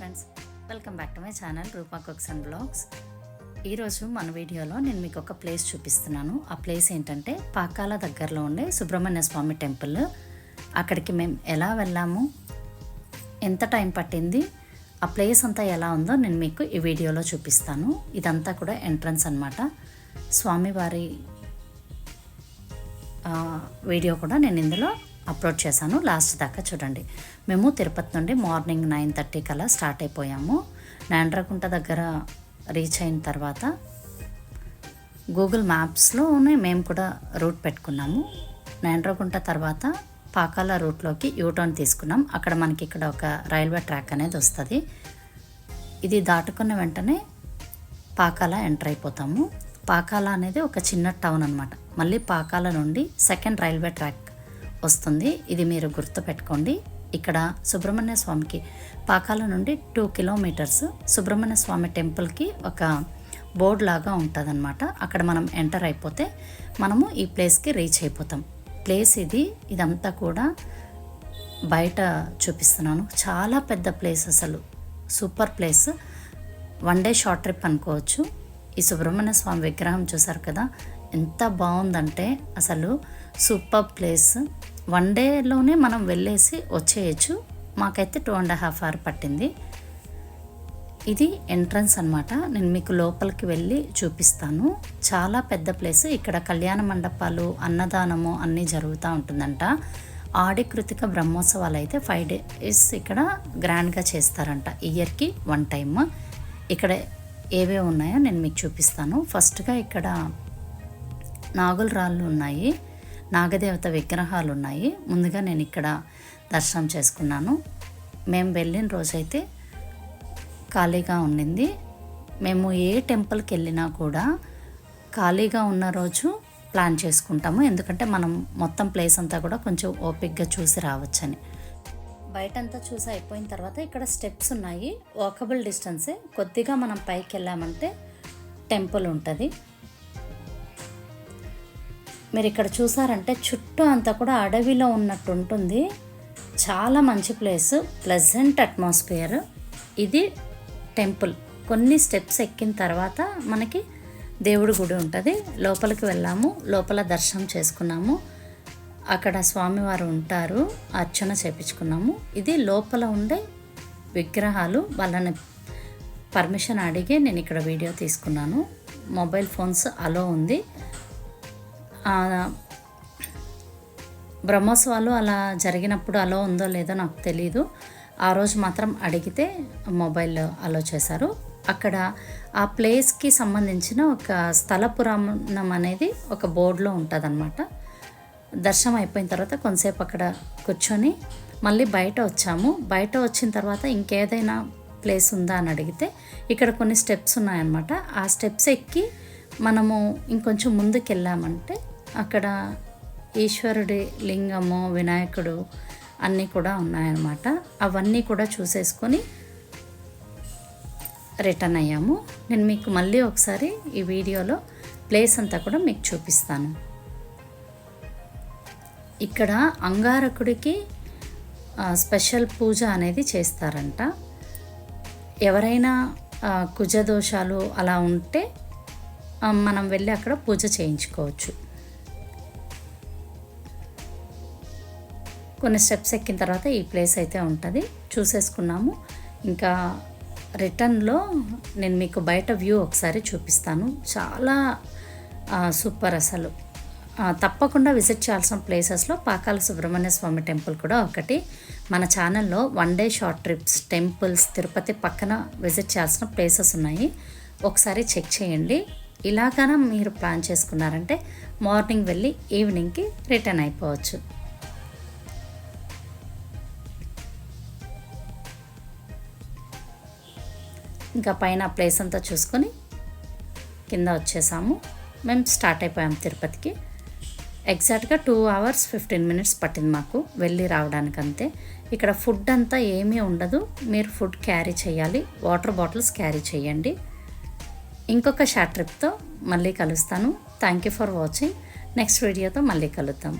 Friends welcome back to my channel Roopa cooks and blogs ఈరోజు మన వీడియోలో నేను మీకు ఒక ప్లేస్ చూపిస్తున్నాను. ఆ ప్లేస్ ఏంటంటే పాకాల దగ్గరలో ఉండే సుబ్రహ్మణ్య స్వామి టెంపుల్ అక్కడికి మేము ఎలా వెళ్ళాము? ఎంత టైం పట్టింది? ఆ ప్లేస్ అంతా ఎలా ఉందో నేను మీకు ఈ వీడియోలో చూపిస్తాను. ఇదంతా కూడా ఎంట్రన్స్ అనమాట స్వామివారి వీడియో కూడా నేను ఇందులో అప్లోడ్ చేశాను. లాస్ట్ దాకా చూడండి. మేము తిరుపతి నుండి మార్నింగ్ నైన్ థర్టీ కల్లా స్టార్ట్ అయిపోయాము. నాండ్రకుంట దగ్గర రీచ్ అయిన తర్వాత గూగుల్ మ్యాప్స్లోనే మేము కూడా రూట్ పెట్టుకున్నాము. నాండ్రకుంట తర్వాత పాకాల రూట్లోకి యూటర్న్ తీసుకున్నాం. అక్కడ మనకి ఇక్కడ ఒక రైల్వే ట్రాక్ అనేది వస్తుంది. ఇది దాటుకున్న వెంటనే పాకాల ఎంటర్ అయిపోతాము. పాకాల అనేది ఒక చిన్న టౌన్ అనమాట మళ్ళీ పాకాల నుండి సెకండ్ రైల్వే ట్రాక్ వస్తుంది. ఇది మీరు గుర్తుపెట్టుకోండి. ఇక్కడ సుబ్రహ్మణ్య స్వామికి పాకాల నుండి టూ కిలోమీటర్స్ సుబ్రహ్మణ్య స్వామి టెంపుల్కి ఒక బోర్డ్ లాగా ఉంటుందన్నమాట. అక్కడ మనం ఎంటర్ అయిపోతే మనము ఈ ప్లేస్కి రీచ్ అయిపోతాం. ప్లేస్ ఇది. ఇదంతా కూడా బయట చూపిస్తున్నాను. చాలా పెద్ద ప్లేస్ అసలు. Super place. One day short trip అనుకోవచ్చు. ఈ సుబ్రహ్మణ్య స్వామి విగ్రహం చూసారు కదా? ఎంత బాగుందంటే అసలు సూపర్ ప్లేస్. వన్ డేలోనే మనం వెళ్ళేసి వచ్చేయచ్చు. మాకైతే టూ అండ్ హాఫ్ అవర్ పట్టింది. ఇది ఎంట్రన్స్ అనమాట నేను మీకు లోపలికి వెళ్ళి చూపిస్తాను. చాలా పెద్ద ప్లేస్ ఇక్కడ కళ్యాణ మండపాలు అన్నదానము అన్నీ జరుగుతూ ఉంటుందంట. ఆడికృతిక బ్రహ్మోత్సవాలు అయితే ఫైవ్ డేస్ ఇక్కడ గ్రాండ్గా చేస్తారంట. ఇయర్కి వన్ టైమ్ ఇక్కడ ఏవే ఉన్నాయో నేను మీకు చూపిస్తాను. ఫస్ట్గా ఇక్కడ నాగుల రాళ్ళు ఉన్నాయి. నాగదేవత విగ్రహాలు ఉన్నాయి ముందుగా నేను ఇక్కడ దర్శనం చేసుకున్నాను. మేము వెళ్ళిన రోజైతే ఖాళీగా ఉండింది. మేము ఏ టెంపుల్కి వెళ్ళినా కూడా ఖాళీగా ఉన్న రోజు ప్లాన్ చేసుకుంటాము. ఎందుకంటే మనం మొత్తం ప్లేస్ అంతా కూడా కొంచెం ఓపిక్గా చూసి రావచ్చని. బయటంతా చూసి అయిపోయిన తర్వాత ఇక్కడ స్టెప్స్ ఉన్నాయి. వాకబుల్ డిస్టెన్సే. కొద్దిగా మనం పైకి వెళ్ళామంటే టెంపుల్ ఉంటుంది. మీరు ఇక్కడ చూసారంటే చుట్టూ అంతా కూడా అడవిలో ఉన్నట్టు ఉంటుంది. చాలా మంచి ప్లేస్ ప్లెజెంట్ అట్మాస్ఫియర్. ఇది టెంపుల్. కొన్ని స్టెప్స్ ఎక్కిన తర్వాత మనకి దేవుడి గుడి ఉంటుంది. లోపలికి వెళ్ళాము లోపల దర్శనం చేసుకున్నాము. అక్కడ స్వామివారు ఉంటారు అర్చన చేపించుకున్నాము. ఇది లోపల ఉండే విగ్రహాలు వాళ్ళని పర్మిషన్ అడిగి నేను ఇక్కడ వీడియో తీసుకున్నాను. మొబైల్ ఫోన్స్ అలో ఉంది. బ్రహ్మోత్సవాలు అలా జరిగినప్పుడు అలో ఉందో లేదో నాకు తెలీదు. ఆ రోజు మాత్రం అడిగితే మొబైల్ అలో చేశారు. అక్కడ ఆ ప్లేస్కి సంబంధించిన ఒక స్థల పురాణం అనేది ఒక బోర్డులో ఉంటుందన్నమాట. దర్శనం అయిపోయిన తర్వాత కొంతసేపు అక్కడ కూర్చొని మళ్ళీ బయట వచ్చాము. బయట వచ్చిన తర్వాత ఇంకేదైనా ప్లేస్ ఉందా అని అడిగితే ఇక్కడ కొన్ని స్టెప్స్ ఉన్నాయన్నమాట. ఆ స్టెప్స్ ఎక్కి మనము ఇంకొంచెం ముందుకు వెళ్ళామంటే అక్కడ ఈశ్వరుడి లింగము వినాయకుడు అన్నీ కూడా ఉన్నాయన్నమాట. అవన్నీ కూడా చూసేసుకొని రిటర్న్ అయ్యాము. నేను మీకు మళ్ళీ ఒకసారి ఈ వీడియోలో ప్లేస్ అంతా కూడా మీకు చూపిస్తాను. ఇక్కడ అంగారకుడికి స్పెషల్ పూజ అనేది చేస్తారంట. ఎవరైనా కుజదోషాలు అలా ఉంటే మనం వెళ్ళి అక్కడ పూజ చేయించుకోవచ్చు. కొన్ని స్టెప్స్ ఎక్కిన తర్వాత ఈ ప్లేస్ అయితే ఉంటుంది. చూసేసుకున్నాము. ఇంకా రిటర్న్లో నేను మీకు బయట వ్యూ ఒకసారి చూపిస్తాను. చాలా సూపర్ అసలు. తప్పకుండా విజిట్ చేయాల్సిన ప్లేసెస్లో పాకాల సుబ్రహ్మణ్య స్వామి టెంపుల్ కూడా ఒకటి. మన ఛానల్లో one day short trips temples Tirupati పక్కన విజిట్ చేయాల్సిన ప్లేసెస్ ఉన్నాయి. ఒకసారి చెక్ చేయండి. ఇలాగాన మీరు ప్లాన్ చేసుకున్నారంటే మార్నింగ్ వెళ్ళి ఈవినింగ్కి రిటర్న్ అయిపోవచ్చు. ఇంకా పైన ప్లేస్ అంతా చూసుకొని కింద వచ్చేసాము. మేము స్టార్ట్ అయిపోయాం తిరుపతికి. ఎగ్జాక్ట్గా టూ అవర్స్ ఫిఫ్టీన్ మినిట్స్ పట్టింది మాకు వెళ్ళి రావడానికి అంతే. ఇక్కడ ఫుడ్ అంతా ఏమీ ఉండదు. మీరు ఫుడ్ క్యారీ చేయాలి. వాటర్ బాటిల్స్ క్యారీ చేయండి. ఇంకొక షార్ట్ ట్రిప్తో మళ్ళీ కలుస్తాను. Thank you for watching next వీడియోతో మళ్ళీ కలుద్దాం.